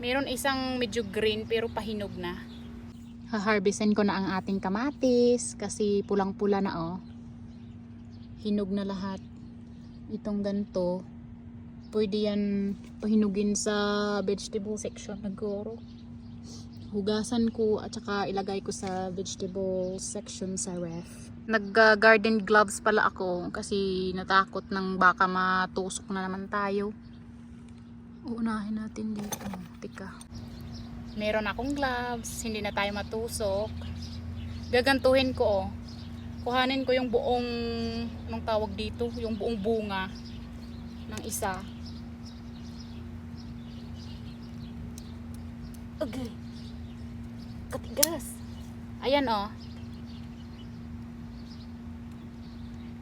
Meron isang medyo green pero pahinog na. Haharvestin ko na ang ating kamatis kasi pulang-pula na oh. Hinog na lahat. Itong ganto. Pwede yan pahinugin sa vegetable section nagoro. Hugasan ko at saka ilagay ko sa vegetable section sa ref. Nag-garden gloves pala ako kasi natakot ng baka matusok na naman tayo. Uunahin natin dito. Tika. Meron akong gloves, hindi na tayo matusok. Gagantuhin ko oh. Kuhanin ko yung buong, anong tawag dito? Yung buong bunga ng isa. Okay. Katigas. Ayan oh.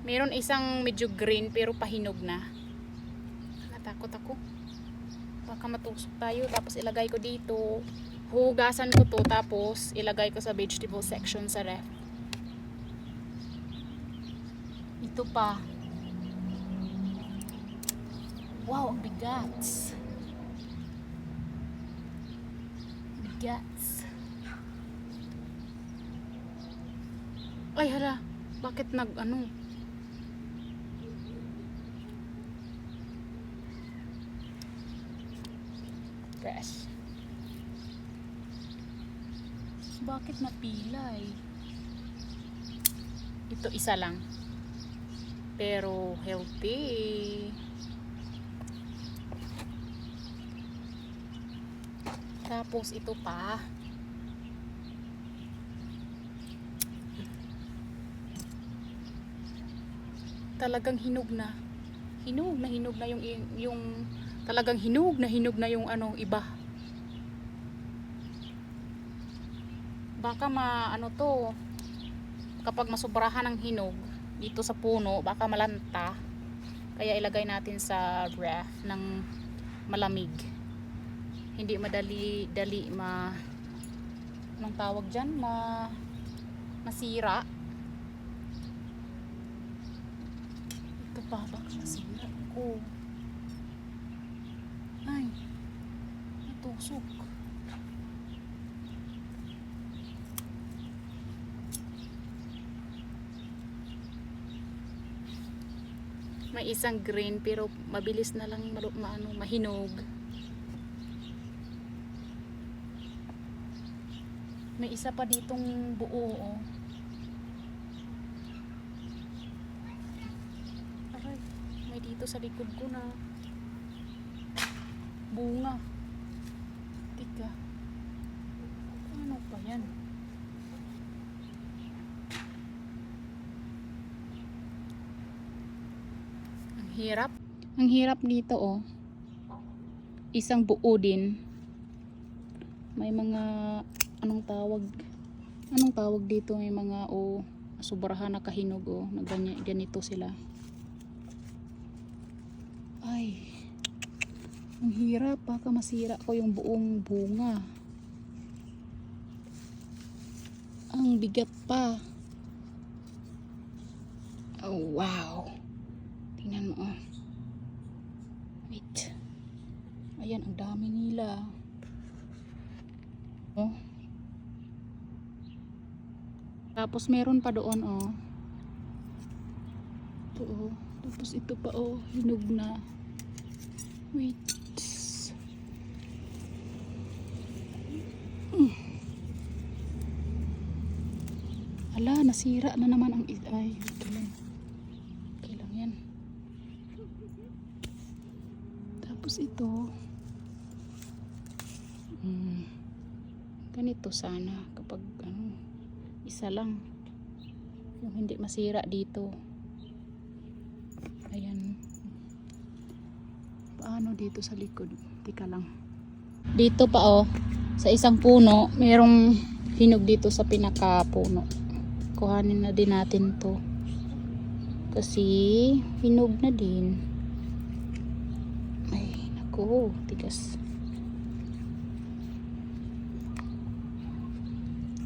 Meron isang medyo green pero pahinog na. Natakot ako. Baka matusok tayo tapos ilagay ko dito. Hugasan ko to tapos ilagay ko sa vegetable section sa ref. Ito pa. Wow, ang bigat. Bigat. Ay hala, bakit nag ano? Fresh. Bakit napilay? Ito isa lang. Pero healthy. Tapos ito pa. talagang hinog na. Hinog na hinog na yung yung talagang hinog na hinog na yung ano iba. Baka ma ano to kapag masobrahan ng hinog dito sa puno baka malanta. Kaya ilagay natin sa ref ng malamig. Hindi madali dali ma anong tawag diyan ma masira. Ito pa, baka masira ko. Ay, natusok. May isang green pero mabilis na lang malu- maano, mahinog. May isa pa ditong buo. Oh. Dito sa likod ko na bunga. Tika. Ano pa yan? Ang hirap. Ang hirap dito oh. Isang buo din. May mga anong tawag? Anong tawag dito? May mga oh sobrahan na kahinog oh. Na ganyan- ganito sila. Ay. Ang hirap. Baka masira ko yung buong bunga. Ang bigat pa. Oh, wow. Tingnan mo, oh. Wait. Ayan, ang dami nila. Oh. Tapos meron pa doon, oh. Ito, oh. Tapos ito pa, oh. Hinog na. Wait. Mm. Ala, nasira na naman ang ay, okay lang. Yan. Tapos ito. Mm, ganito sana kapag ano, isa lang. Yung hindi masira dito. Ayan. Paano dito sa likod? Tika lang. Dito pa oh, sa isang puno, merong hinog dito sa pinaka-puno. Kuhanin na din natin to. Kasi hinog na din. Ay, naku, tigas.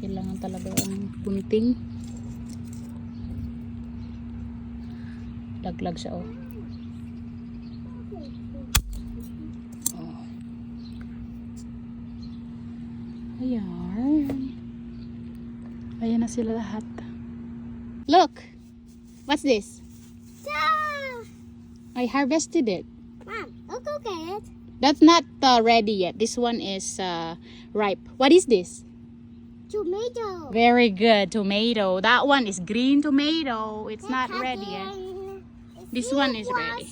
Kailangan talaga ang bunting. Laglag siya. Oh. Ayan. Ayan na sila lahat. Look! What's this? Yeah. I harvested it. Mom, look, go get it. That's not uh, ready yet. This one is uh, ripe. What is this? Tomato. Very good. Tomato. That one is green tomato. It's not ready yet. This one is ready.